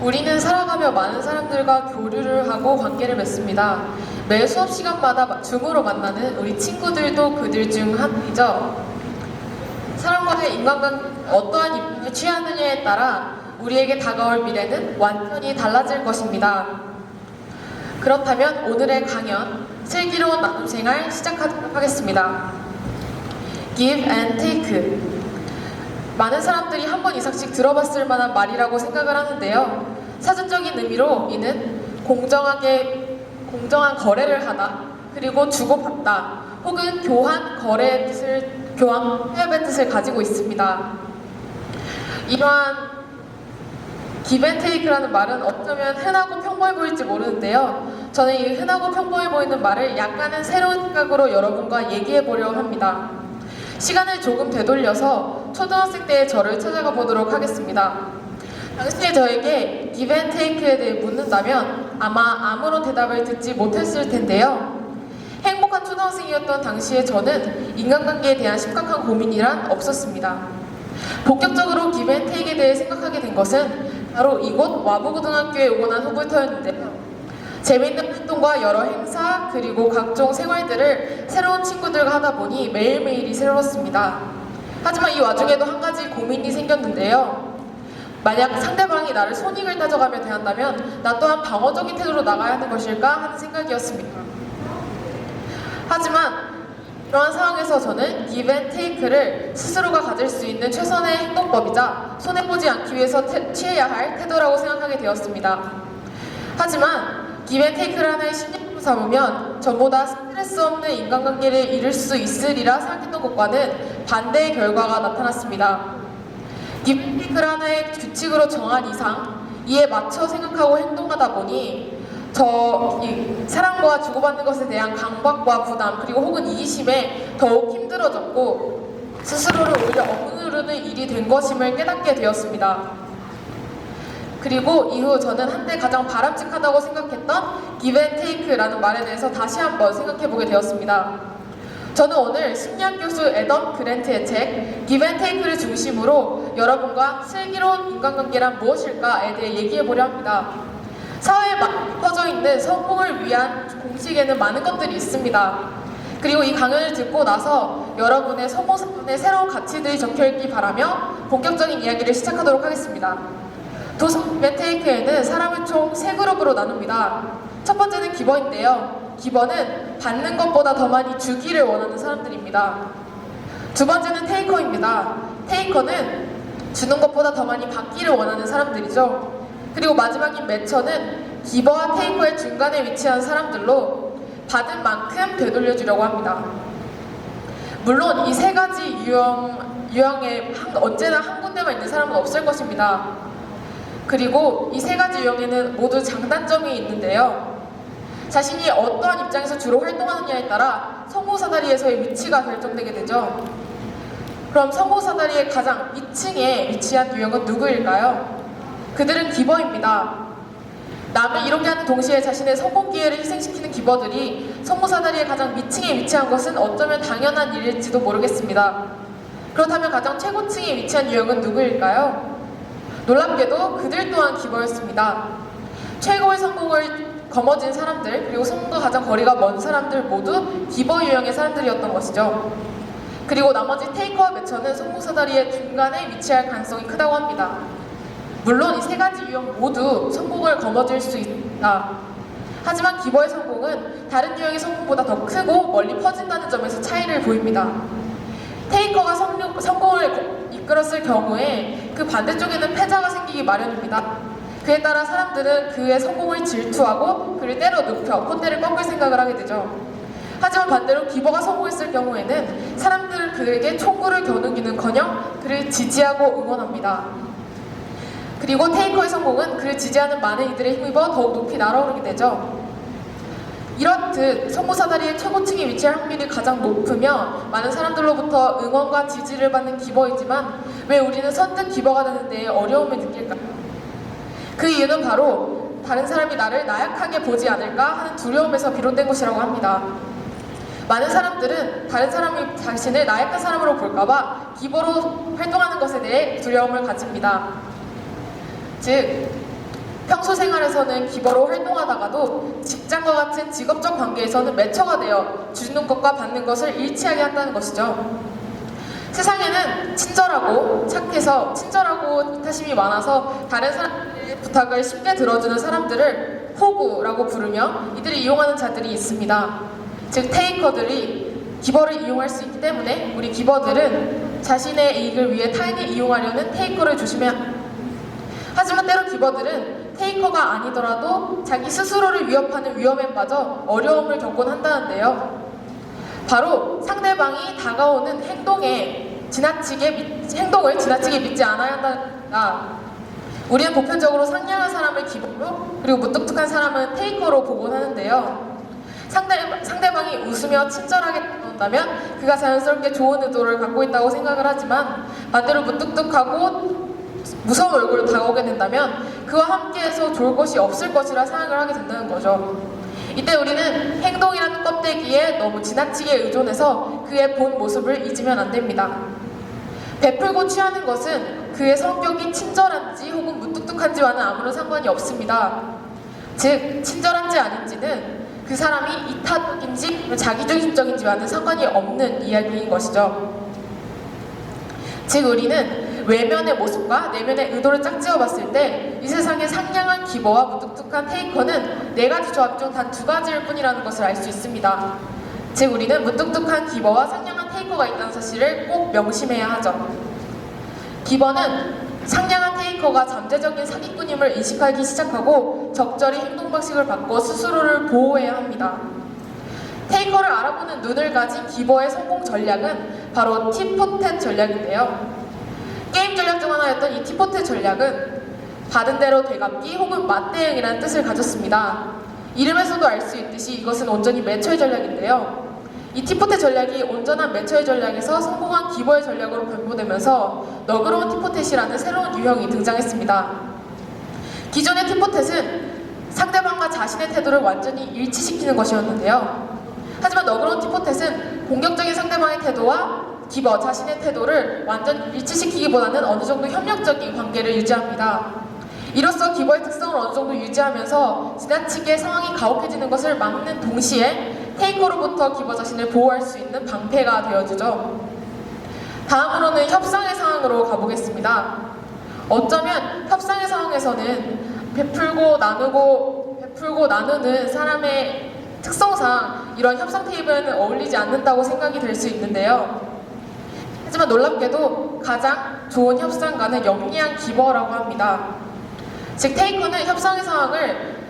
우리는 살아가며 많은 사람들과 교류를 하고 관계를 맺습니다. 매 수업 시간마다 줌으로 만나는 우리 친구들도 그들 중 한이죠. 사람과의 인간관 어떠한 입장을 취하느냐에 따라 우리에게 다가올 미래는 완전히 달라질 것입니다. 그렇다면 오늘의 강연 슬기로운 나눔 생활 시작하도록 하겠습니다. Give and take. 많은 사람들이 한 번 이상씩 들어봤을 만한 말이라고 생각을 하는데요. 사전적인 의미로 이는 공정하게 공정한 거래를 하다 그리고 주고받다 혹은 교환 거래의 뜻을 교환 해협의 뜻을 가지고 있습니다. 이러한 기벤테이크라는 말은 어쩌면 흔하고 평범해 보일지 모르는데요. 저는 이 흔하고 평범해 보이는 말을 약간은 새로운 시각으로 여러분과 얘기해 보려고 합니다. 시간을 조금 되돌려서 초등학생 때의 저를 찾아가 보도록 하겠습니다. 당시에 저에게 기벤테이크에 대해 묻는다면 아마 아무런 대답을 듣지 못했을 텐데요. 행복한 초등학생이었던 당시에 저는 인간관계에 대한 심각한 고민이란 없었습니다. 본격적으로 기벤테이크에 대해 생각하게 된 것은 바로 이곳 와부고등학교에 오고 난 후부터였는데요. 재미있는 활동과 여러 행사 그리고 각종 생활들을 새로운 친구들과 하다 보니 매일매일이 새로웠습니다. 하지만 이 와중에도 한 가지 고민이 생겼는데요. 만약 상대방이 나를 손익을 따져가며 대한다면 나 또한 방어적인 태도로 나가야 하는 것일까 하는 생각이었습니다. 하지만 이러한 상황에서 저는 give and take를 스스로가 가질 수 있는 최선의 행동법이자 손해보지 않기 위해서 태- 취해야 할 태도라고 생각하게 되었습니다. 하지만 하나의 신념으로 삼으면 전보다 스트레스 없는 인간관계를 이룰 수 있으리라 생각했던 것과는 반대의 결과가 나타났습니다. 하나의 규칙으로 정한 이상 이에 맞춰 생각하고 행동하다 보니 저이 사랑과 주고받는 것에 대한 강박과 부담 그리고 혹은 이기심에 더욱 힘들어졌고 스스로를 오히려 억누르는 일이 된 것임을 깨닫게 되었습니다. 그리고 이후 저는 한때 가장 바람직하다고 생각했던 take라는 말에 대해서 다시 한번 생각해 보게 되었습니다. 저는 오늘 심리학 교수 애덤 그랜트의 책 take를 중심으로 여러분과 슬기로운 인간관계란 무엇일까에 대해 얘기해 보려 합니다. 사회에 퍼져 있는 성공을 위한 공식에는 많은 것들이 있습니다. 그리고 이 강연을 듣고 나서 여러분의 성공 사건에 새로운 가치들이 적혀 있기 바라며 본격적인 이야기를 시작하도록 하겠습니다. 도서 멘테이크에는 사람을 총 세 그룹으로 나눕니다. 첫 번째는 기버인데요. 기버는 받는 것보다 더 많이 주기를 원하는 사람들입니다. 두 번째는 테이커입니다. 테이커는 주는 것보다 더 많이 받기를 원하는 사람들이죠. 그리고 마지막인 매처는 기버와 테이커의 중간에 위치한 사람들로 받은 만큼 되돌려주려고 합니다. 물론 이 세 가지 유형, 유형에 한- 언제나 한 군데만 있는 사람은 없을 것입니다. 그리고 이 세 가지 유형에는 모두 장단점이 있는데요. 자신이 어떠한 입장에서 주로 활동하느냐에 따라 성공 사다리에서의 위치가 결정되게 되죠. 그럼 성공 사다리의 가장 위층에 위치한 유형은 누구일까요? 그들은 기버입니다. 남을 이롭게 하는 동시에 자신의 성공 기회를 희생시키는 기버들이 성공 사다리의 가장 위층에 위치한 것은 어쩌면 당연한 일일지도 모르겠습니다. 그렇다면 가장 최고층에 위치한 유형은 누구일까요? 놀랍게도 그들 또한 기버였습니다. 최고의 성공을 거머쥔 사람들 그리고 성공과 가장 거리가 먼 사람들 모두 기버 유형의 사람들이었던 것이죠. 그리고 나머지 테이커와 매처는 성공 사다리의 중간에 위치할 가능성이 크다고 합니다. 물론 이 세 가지 유형 모두 성공을 거머쥘 수 있다. 하지만 기버의 성공은 다른 유형의 성공보다 더 크고 멀리 퍼진다는 점에서 차이를 보입니다. 테이커가 성공, 성공을 이끌었을 경우에 그 반대쪽에는 패자가 생기기 마련입니다. 그에 따라 사람들은 그의 성공을 질투하고 그를 때려 눕혀 콧대를 꺾을 생각을 하게 되죠. 하지만 반대로 기버가 성공했을 경우에는 사람들은 그에게 총구를 겨누기는커녕 그를 지지하고 응원합니다. 그리고 테이커의 성공은 그를 지지하는 많은 이들의 힘입어 더욱 높이 날아오르게 되죠. 이렇듯 성공 사다리의 최고층에 위치할 확률이 가장 높으며 많은 사람들로부터 응원과 지지를 받는 기버이지만 왜 우리는 선뜻 기버가 되는 데 어려움을 느낄까요? 그 이유는 바로 다른 사람이 나를 나약하게 보지 않을까 하는 두려움에서 비롯된 것이라고 합니다. 많은 사람들은 다른 사람이 자신을 나약한 사람으로 볼까봐 기버로 활동하는 것에 대해 두려움을 가집니다. 즉, 평소 생활에서는 기버로 활동하다가도 직장과 같은 직업적 관계에서는 매처가 되어 주는 것과 받는 것을 일치하게 한다는 것이죠. 세상에는 친절하고 착해서 친절하고 이타심이 많아서 다른 사람들의 부탁을 쉽게 들어주는 사람들을 호구라고 부르며 이들을 이용하는 자들이 있습니다. 즉 테이커들이 기버를 이용할 수 있기 때문에 우리 기버들은 자신의 이익을 위해 타인을 이용하려는 테이커를 조심해야 합니다. 하지만 때로 기버들은 테이커가 아니더라도 자기 스스로를 위협하는 위험에 빠져 어려움을 겪곤 한다는데요. 바로 상대방이 다가오는 행동에 지나치게 믿- 행동을 지나치게 믿지 않아야 한다. 우리는 보편적으로 상냥한 사람을 기본으로 그리고 무뚝뚝한 사람은 테이커로 보곤 하는데요. 상대, 상대방이 웃으며 친절하게 다가온다면 그가 자연스럽게 좋은 의도를 갖고 있다고 생각을 하지만 반대로 무뚝뚝하고 무서운 얼굴로 다가오게 된다면 그와 함께해서 좋을 것이 없을 것이라 생각을 하게 된다는 거죠. 이때 우리는 행동이라는 껍데기에 너무 지나치게 의존해서 그의 본 모습을 잊으면 안 됩니다. 베풀고 취하는 것은 그의 성격이 친절한지 혹은 무뚝뚝한지와는 아무런 상관이 없습니다. 즉, 친절한지 아닌지는 그 사람이 이타적인지 자기중심적인지와는 상관이 없는 이야기인 것이죠. 즉 우리는 외면의 모습과 내면의 의도를 짝지어 봤을 때 이 세상의 상냥한 기버와 무뚝뚝한 테이커는 네 가지 조합 중 단 두 가지일 뿐이라는 것을 알 수 있습니다. 즉 우리는 무뚝뚝한 기버와 상냥한 테이커가 있다는 사실을 꼭 명심해야 하죠. 기버는 상냥한 테이커가 잠재적인 사기꾼임을 인식하기 시작하고 적절히 행동 방식을 바꿔 스스로를 보호해야 합니다. 테이커를 알아보는 눈을 가진 기버의 성공 전략은 바로 티포텐 전략인데요. 게임 전략 중 하나였던 이 티포텐 전략은 받은 대로 되갚기 혹은 맞대응이라는 뜻을 가졌습니다. 이름에서도 알 수 있듯이 이것은 온전히 매처의 전략인데요. 이 티포테 전략이 온전한 매처의 전략에서 성공한 기버의 전략으로 변모되면서 너그러운 티포텟이라는 새로운 유형이 등장했습니다. 기존의 티포텟은 상대방과 자신의 태도를 완전히 일치시키는 것이었는데요. 하지만 너그러운 티포텟은 공격적인 상대방의 태도와 기버 자신의 태도를 완전 일치시키기보다는 어느 정도 협력적인 관계를 유지합니다. 이로써 기버의 특성을 어느 정도 유지하면서 지나치게 상황이 가혹해지는 것을 막는 동시에 테이커로부터 기버 자신을 보호할 수 있는 방패가 되어주죠. 다음으로는 협상의 상황으로 가보겠습니다. 어쩌면 협상의 상황에서는 베풀고 나누고 베풀고 나누는 사람의 특성상 이런 협상 테이블에는 어울리지 않는다고 생각이 될 수 있는데요. 하지만 놀랍게도 가장 좋은 협상가는 영리한 기버라고 합니다. 즉 테이커는 협상의 상황을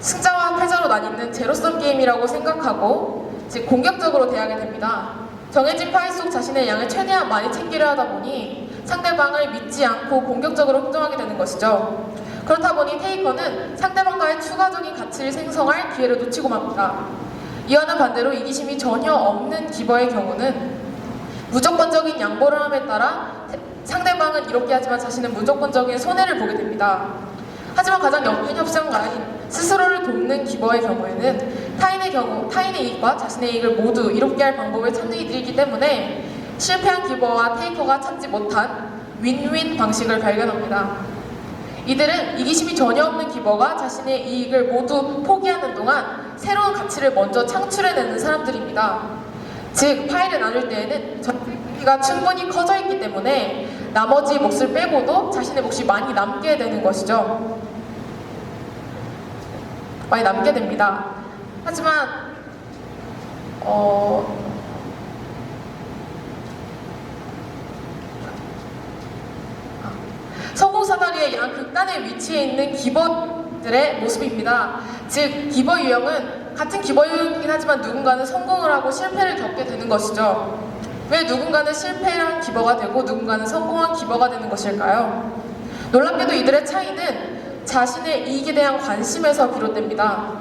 승자와 패자로 나뉘는 제로섬 게임이라고 생각하고 즉 공격적으로 대하게 됩니다. 정해진 파일 속 자신의 양을 최대한 많이 챙기려 하다 보니 상대방을 믿지 않고 공격적으로 행동하게 되는 것이죠. 그렇다 보니 테이커는 상대방과의 추가적인 가치를 생성할 기회를 놓치고 맙니다. 이와는 반대로 이기심이 전혀 없는 기버의 경우는 무조건적인 양보를 함에 따라 태- 상대방은 이렇게 하지만 자신은 무조건적인 손해를 보게 됩니다. 하지만 가장 영리한 협상가인 스스로를 돕는 기버의 경우에는 타인의 경우 타인의 이익과 자신의 이익을 모두 이롭게 할 방법을 찾는 이들이기 때문에 실패한 기버와 테이커가 찾지 못한 윈윈 방식을 발견합니다. 이들은 이기심이 전혀 없는 기버가 자신의 이익을 모두 포기하는 동안 새로운 가치를 먼저 창출해내는 사람들입니다. 즉 파일을 나눌 때에는 전기가 충분히 커져 있기 때문에 나머지 몫을 빼고도 자신의 몫이 많이 남게 되는 것이죠. 많이 남게 됩니다. 하지만 어, 성공 사다리의 양 극단의 위치에 있는 기버들의 모습입니다. 즉 기버 유형은 같은 기버 유형이긴 하지만 누군가는 성공을 하고 실패를 겪게 되는 것이죠. 왜 누군가는 실패한 기버가 되고 누군가는 성공한 기버가 되는 것일까요? 놀랍게도 이들의 차이는 자신의 이익에 대한 관심에서 비롯됩니다.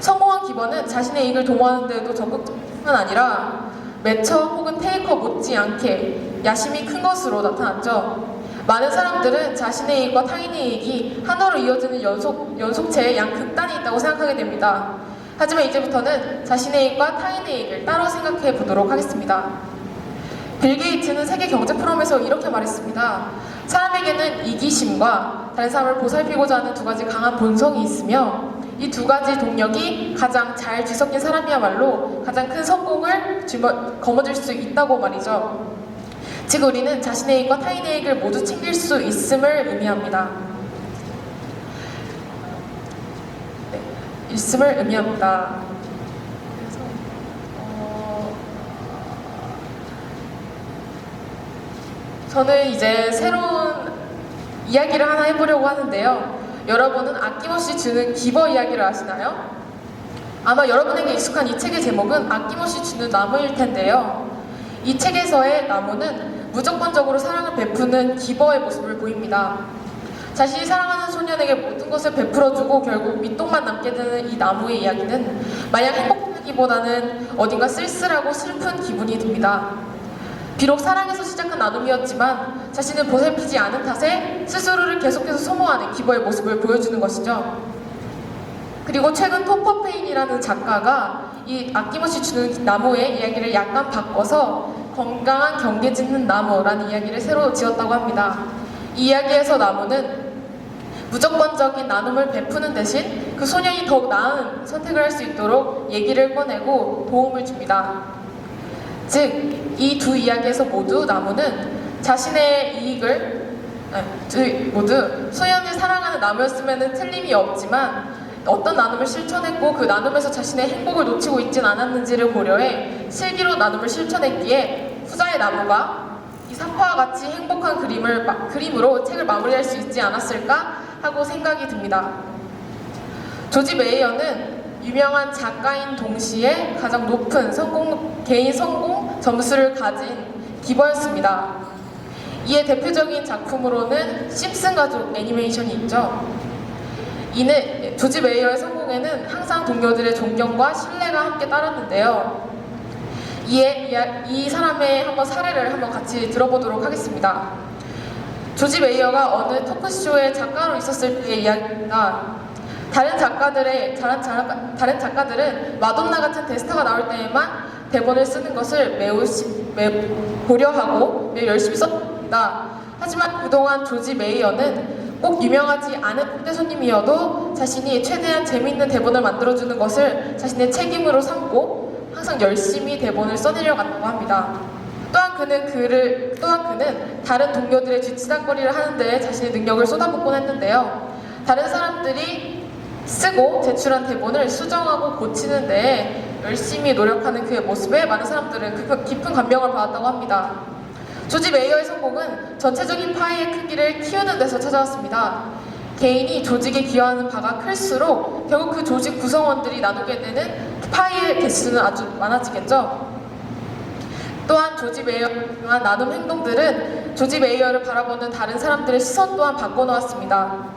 성공한 기버는 자신의 이익을 도모하는 데도 적극적뿐만 아니라 매처 혹은 테이커 못지않게 야심이 큰 것으로 나타났죠. 많은 사람들은 자신의 이익과 타인의 이익이 하나로 이어지는 연속, 연속체의 양 극단이 있다고 생각하게 됩니다. 하지만 이제부터는 자신의 이익과 타인의 이익을 따로 생각해 보도록 하겠습니다. 빌 게이츠는 세계 경제 포럼에서 이렇게 말했습니다. 사람에게는 이기심과 다른 사람을 보살피고자 하는 두 가지 강한 본성이 있으며 이 두 가지 동력이 가장 잘 뒤섞인 사람이야말로 가장 큰 성공을 거머쥘 수 있다고 말이죠. 즉 우리는 자신의 이익과 타인의 이익을 모두 챙길 수 있음을 의미합니다. 있음을 의미합니다. 그래서 어, 저는 이제 새로운 이야기를 하나 해보려고 하는데요. 여러분은 아낌없이 주는 기버 이야기를 아시나요? 아마 여러분에게 익숙한 이 책의 제목은 아낌없이 주는 나무일 텐데요. 이 책에서의 나무는 무조건적으로 사랑을 베푸는 기버의 모습을 보입니다. 자신이 사랑하는 소년에게 모든 것을 베풀어주고 결국 밑동만 남게 되는 이 나무의 이야기는 마냥 행복하기보다는 어딘가 쓸쓸하고 슬픈 기분이 듭니다. 비록 사랑에서 시작한 나눔이었지만 자신을 보살피지 않은 탓에 스스로를 계속해서 소모하는 기버의 모습을 보여주는 것이죠. 그리고 최근 토퍼페인이라는 작가가 이 아낌없이 주는 나무의 이야기를 약간 바꿔서 건강한 경계 짓는 나무라는 이야기를 새로 지었다고 합니다. 이 이야기에서 나무는 무조건적인 나눔을 베푸는 대신 그 소년이 더욱 나은 선택을 할 수 있도록 얘기를 꺼내고 도움을 줍니다. 즉, 이 두 이야기에서 모두 나무는 자신의 이익을 아, 두 모두 소년을 사랑하는 나무였으면 틀림이 없지만 어떤 나눔을 실천했고 그 나눔에서 자신의 행복을 놓치고 있진 않았는지를 고려해 슬기로 나눔을 실천했기에 후자의 나무가 이 사파와 같이 행복한 그림을 마- 그림으로 책을 마무리할 수 있지 않았을까 하고 생각이 듭니다. 조지 메이어는 유명한 작가인 동시에 가장 높은 성공, 개인 성공 점수를 가진 기버였습니다. 이에 대표적인 작품으로는 심슨 가족 애니메이션이 있죠. 이는 조지 메이어의 성공에는 항상 동료들의 존경과 신뢰가 함께 따랐는데요. 이에 이 사람의 한번 사례를 한번 같이 들어보도록 하겠습니다. 조지 메이어가 어느 토크쇼의 작가로 있었을 때의 이야기입니다. 다른 작가들의 다른, 자- 다른 작가들은 마돈나 같은 대스타가 나올 때에만 대본을 쓰는 것을 매우 고려하고 매우 열심히 썼습니다. 하지만 그동안 조지 메이어는 꼭 유명하지 않은 초대 손님이어도 자신이 최대한 재미있는 대본을 만들어주는 것을 자신의 책임으로 삼고 항상 열심히 대본을 써내려갔다고 합니다. 그는 그를 또한 그는 다른 동료들의 뒤치다거리를 하는데 자신의 능력을 쏟아붓곤 했는데요. 다른 사람들이 쓰고 제출한 대본을 수정하고 고치는 데 열심히 노력하는 그의 모습에 많은 사람들은 깊은, 깊은 감명을 받았다고 합니다. 조지 메이어의 성공은 전체적인 파이의 크기를 키우는 데서 찾아왔습니다. 개인이 조직에 기여하는 바가 클수록 결국 그 조직 구성원들이 나누게 되는 파이의 개수는 아주 많아지겠죠. 또한 조지 메이어의 유한 나눔 행동들은 조지 메이어를 바라보는 다른 사람들의 시선 또한 바꿔놓았습니다.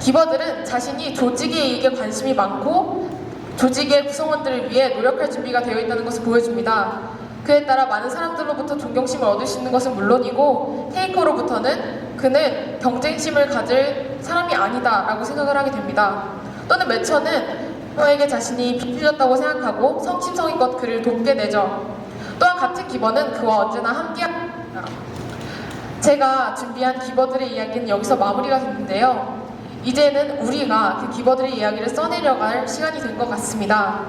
기버들은 자신이 조직의 이익에 관심이 많고 조직의 구성원들을 위해 노력할 준비가 되어 있다는 것을 보여줍니다. 그에 따라 많은 사람들로부터 존경심을 얻을 수 있는 것은 물론이고 테이커로부터는 그는 경쟁심을 가질 사람이 아니다라고 생각을 하게 됩니다. 또는 매처는 그에게 자신이 비틀렸다고 생각하고 성심성의껏 그를 돕게 되죠. 또한 같은 기버는 그와 언제나 함께합니다. 제가 준비한 기버들의 이야기는 여기서 마무리가 됐는데요. 이제는 우리가 그 기버들의 이야기를 써내려갈 시간이 된 것 같습니다.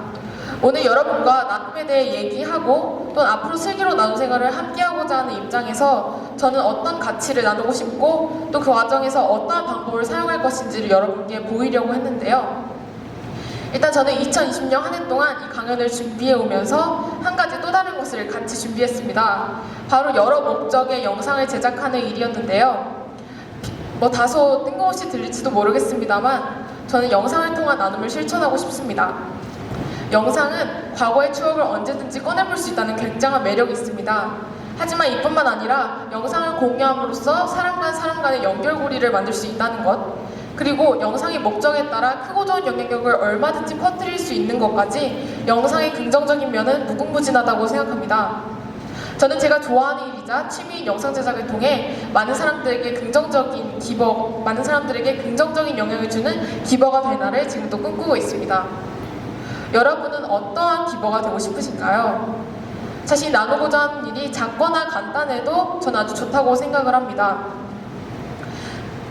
오늘 여러분과 나눔에 대해 얘기하고 또 앞으로 슬기로 나눔 생활을 함께하고자 하는 입장에서 저는 어떤 가치를 나누고 싶고 또 그 과정에서 어떠한 방법을 사용할 것인지를 여러분께 보이려고 했는데요. 일단 저는 2020년 한 해 동안 이 강연을 준비해 오면서 한 가지 또 다른 것을 같이 준비했습니다. 바로 여러 목적의 영상을 제작하는 일이었는데요. 뭐 다소 뜬금없이 들릴지도 모르겠습니다만 저는 영상을 통한 나눔을 실천하고 싶습니다. 영상은 과거의 추억을 언제든지 꺼내볼 수 있다는 굉장한 매력이 있습니다. 하지만 이뿐만 아니라 영상을 공유함으로써 사람 간 사람 간의 연결고리를 만들 수 있다는 것 그리고 영상의 목적에 따라 크고 좋은 영향력을 얼마든지 퍼뜨릴 수 있는 것까지 영상의 긍정적인 면은 무궁무진하다고 생각합니다. 저는 제가 좋아하는 일이자 취미인 영상 제작을 통해 많은 사람들에게 긍정적인 기버, 많은 사람들에게 긍정적인 영향을 주는 기버가 될 날을 지금도 꿈꾸고 있습니다. 여러분은 어떠한 기버가 되고 싶으신가요? 자신이 나누고자 하는 일이 작거나 간단해도 저는 아주 좋다고 생각을 합니다.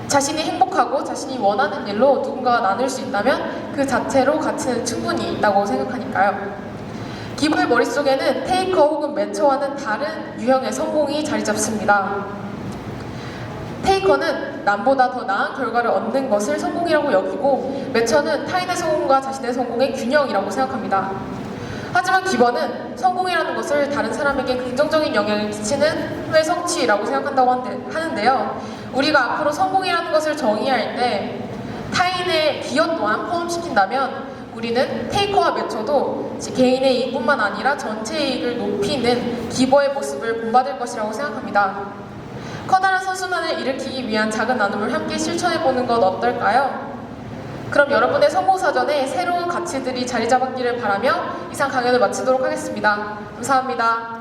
자신이 행복하고 자신이 원하는 일로 누군가가 나눌 수 있다면 그 자체로 가치는 충분히 있다고 생각하니까요. 기부의 머릿속에는 테이커 혹은 매처와는 다른 유형의 성공이 자리 잡습니다. 테이커는 남보다 더 나은 결과를 얻는 것을 성공이라고 여기고 매처는 타인의 성공과 자신의 성공의 균형이라고 생각합니다. 하지만 기버는 성공이라는 것을 다른 사람에게 긍정적인 영향을 끼치는 힘의 성취라고 생각한다고 하는데요. 우리가 앞으로 성공이라는 것을 정의할 때 타인의 기여 또한 포함시킨다면 우리는 테이커와 매처도 개인의 이익뿐만 아니라 전체 이익을 높이는 기버의 모습을 본받을 것이라고 생각합니다. 커다란 선순환을 일으키기 위한 작은 나눔을 함께 실천해보는 것 어떨까요? 그럼 여러분의 성공사전에 새로운 가치들이 자리 잡았기를 바라며 이상 강연을 마치도록 하겠습니다. 감사합니다.